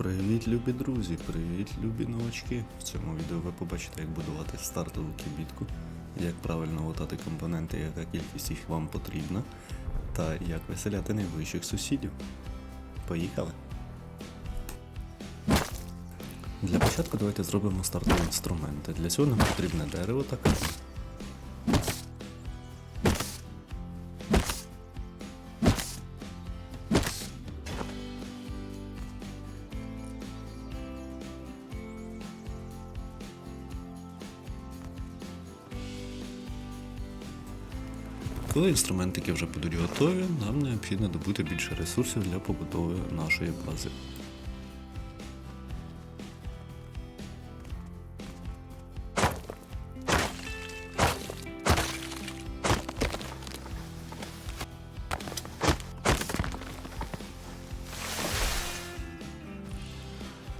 Привіт, любі друзі! Привіт, любі новачки! В цьому відео ви побачите, як будувати стартову кібітку, як правильно лутати компоненти, яка кількість їх вам потрібна, та як виселяти найближчих сусідів. Поїхали! Для початку давайте зробимо стартові інструменти. Для цього нам потрібне дерево та камінь. Коли інструментики вже будуть готові, нам необхідно добути більше ресурсів для побудови нашої бази.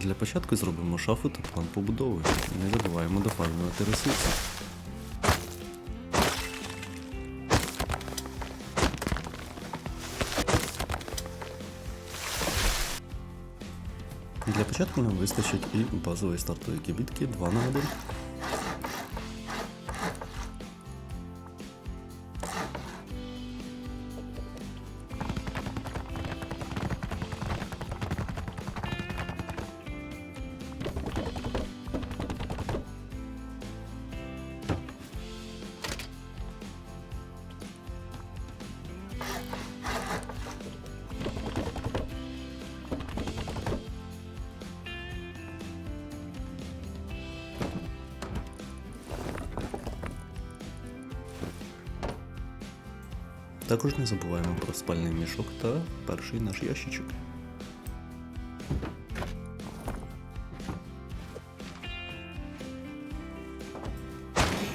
Для початку зробимо шафу та план побудови. Не забуваємо дофармлювати ресурси. Для початку нам вистачить і базової стартової кібітки 2 на 1. Також не забуваємо про спальний мішок та перший наш ящичок.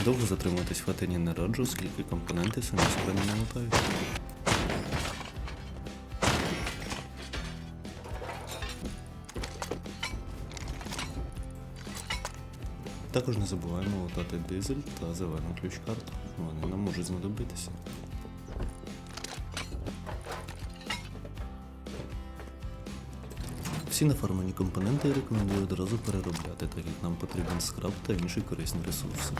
Довго затримуватись в хатині не раджу, оскільки компоненти самі себе не намотають. Також не забуваємо лутати дизель та зелену ключ-карту. Вони нам можуть знадобитися. Всі нафармлені компоненти я рекомендую одразу переробляти, так як нам потрібен скраб та інші корисні ресурси.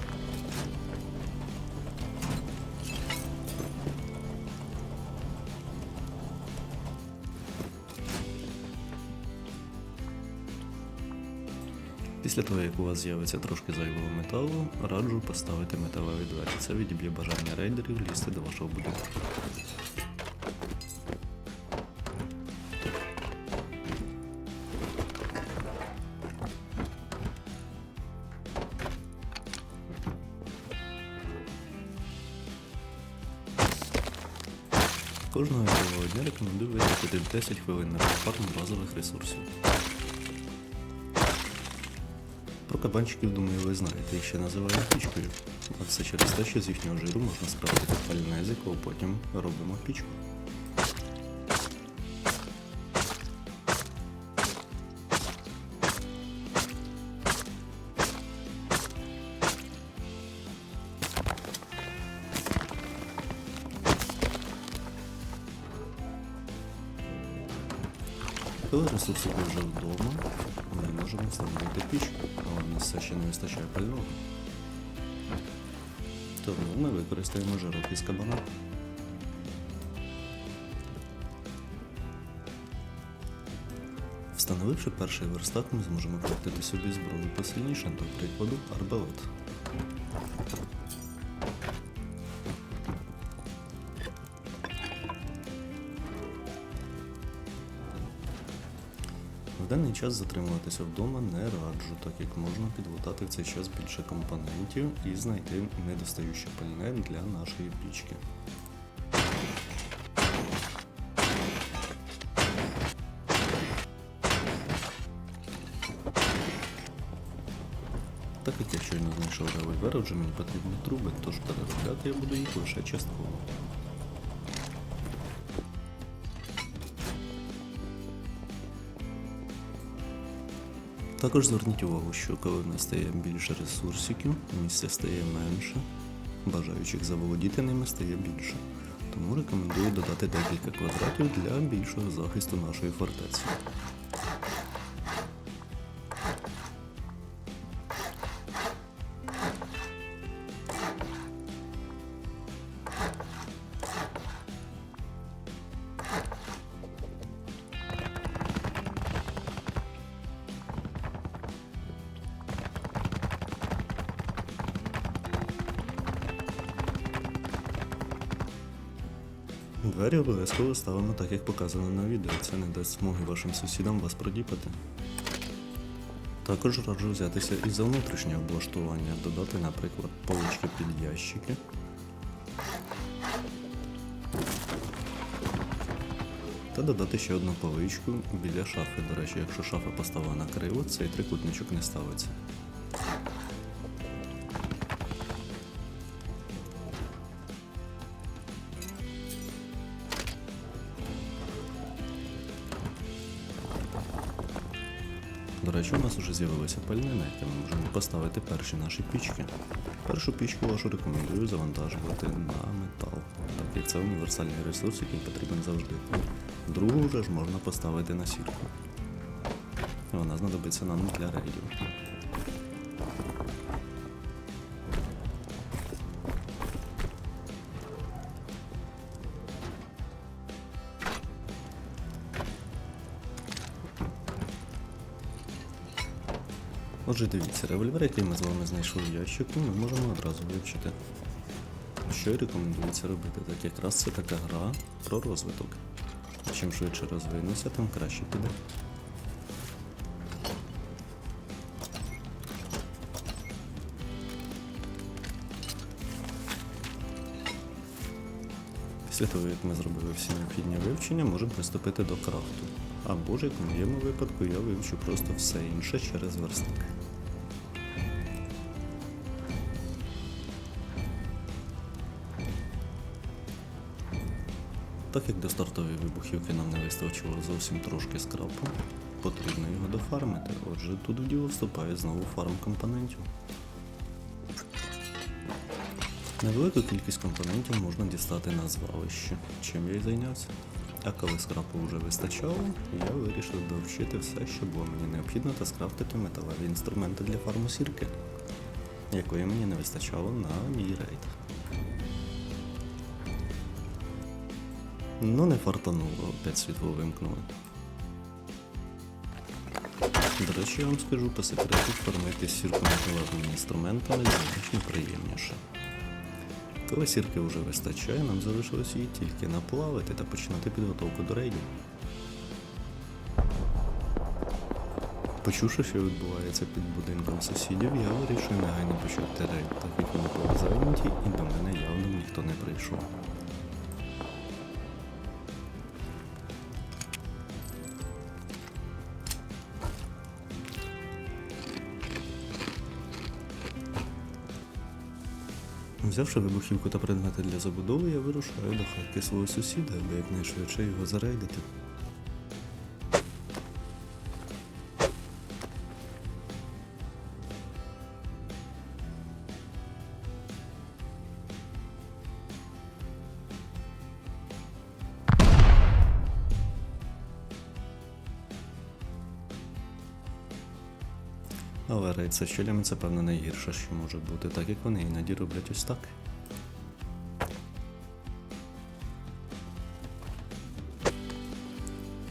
Після того, як у вас з'явиться трошки зайвого металу, раджу поставити металеві двері. Це відіб'є бажання рейдерів лізти до вашого будинку. Кожного ігрового дня рекомендую витратити 10 хвилин на фарм базових ресурсів. Про кабанчиків, думаю, ви знаєте, їх ще називають пічкою. А все через те, що з їхнього жиру можна справити пальне, з якого потім робимо пічку. Коли ресурсики вже вдома, ми можемо встановити пічку, але в нас все ще не вистачає пального. Тому ми використаємо жирок із кабана. Встановивши перший верстак, ми зможемо крафтити собі зброю посильніше, до прикладу, арбалет. В даний час затримуватися вдома не раджу, так як можна підлутати в цей час більше компонентів і знайти недостаюче пальне для нашої пічки. Так як я щойно знайшов револьвер, отже мені потрібні труби, тож переробляти я буду їх лише частково. Також зверніть увагу, що коли в нас стає більше ресурсиків, місця стає менше, бажаючих заволодіти ними стає більше. Тому рекомендую додати декілька квадратів для більшого захисту нашої фортеці. Двері обов'язково ставимо так, як показано на відео. Це не дасть змоги вашим сусідам вас продіпати. Також раджу взятися і за внутрішнє облаштування, додати, наприклад, полички під ящики. Та додати ще одну поличку біля шафи. До речі, якщо шафа поставлена криво, цей трикутничок не ставиться. Речі, у нас вже з'явилося пальне, на яке ми можемо поставити перші наші пічки. Першу пічку вашу рекомендую завантажувати на метал, так як це універсальний ресурс, який потрібен завжди. Другу вже ж можна поставити на сірку. Вона знадобиться нам для рейдів. Отже, дивіться, револьвер, який ми з вами знайшли в ящику, ми можемо одразу вивчити. Що й рекомендується робити, так якраз це така гра про розвиток. Чим швидше розвинуся, тим краще піде. Після того, як ми зробили всі необхідні вивчення, можемо приступити до крафту. Або ж, як в моєму випадку, я вивчу просто все інше через верстак. Так як до стартової вибухівки нам не вистачило зовсім трошки скрапу, потрібно його дофармити. Отже, тут в діло вступає знову фарм компонентів. Невелику кількість компонентів можна дістати на звалище, чим я й зайнявся. А коли скрапу вже вистачало, я вирішив довчити все, що було мені необхідно, та скрафтити металеві інструменти для фарму сірки, якої мені не вистачало на мій рейд. Ну не фартануло, опять світло вимкнули. До речі, я вам скажу по секрету, фармити сірку металевими інструментами значно приємніше. Коли сірки вже вистачає, нам залишилось її тільки наплавити та починати підготовку до рейдів. Почувши, що відбувається під будинком сусідів, я вирішую негайно почути рейд, так як вони були зайняті і до мене явно ніхто не прийшов. Взявши вибухівку та предмети для забудови, я вирушаю до хатки свого сусіда, аби якнайшвидше його зарейдити. Але рейд з щелями це певно найгірше, що може бути, так як вони іноді роблять ось так.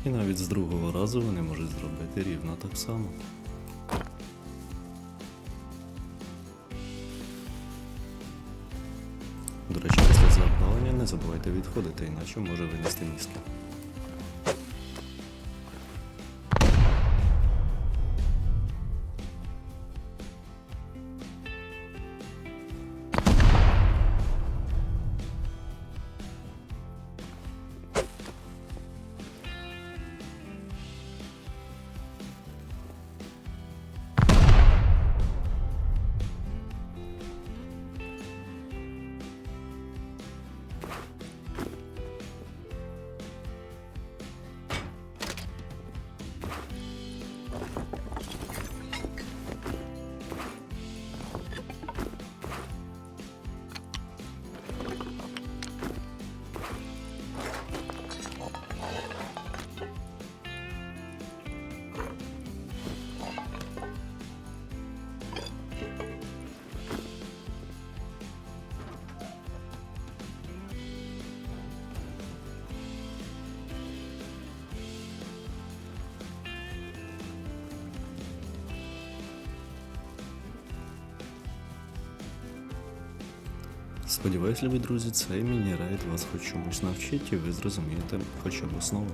І навіть з другого разу вони можуть зробити рівно так само. До речі, після запалення не забувайте відходити, іначе може винести мізки. Сподіваюсь, любі друзі, цей міні-рейд вас хоч чомусь навчить і ви зрозумієте хоча б основу.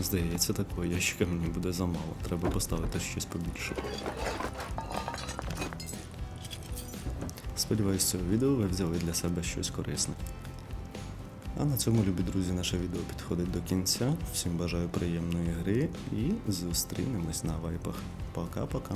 Здається, такого ящика мені буде замало. Треба поставити щось побільше. Сподіваюсь, цього відео ви взяли для себе щось корисне. А на цьому, любі друзі, наше відео підходить до кінця. Всім бажаю приємної гри і зустрінемось на вайпах. Пока-пока.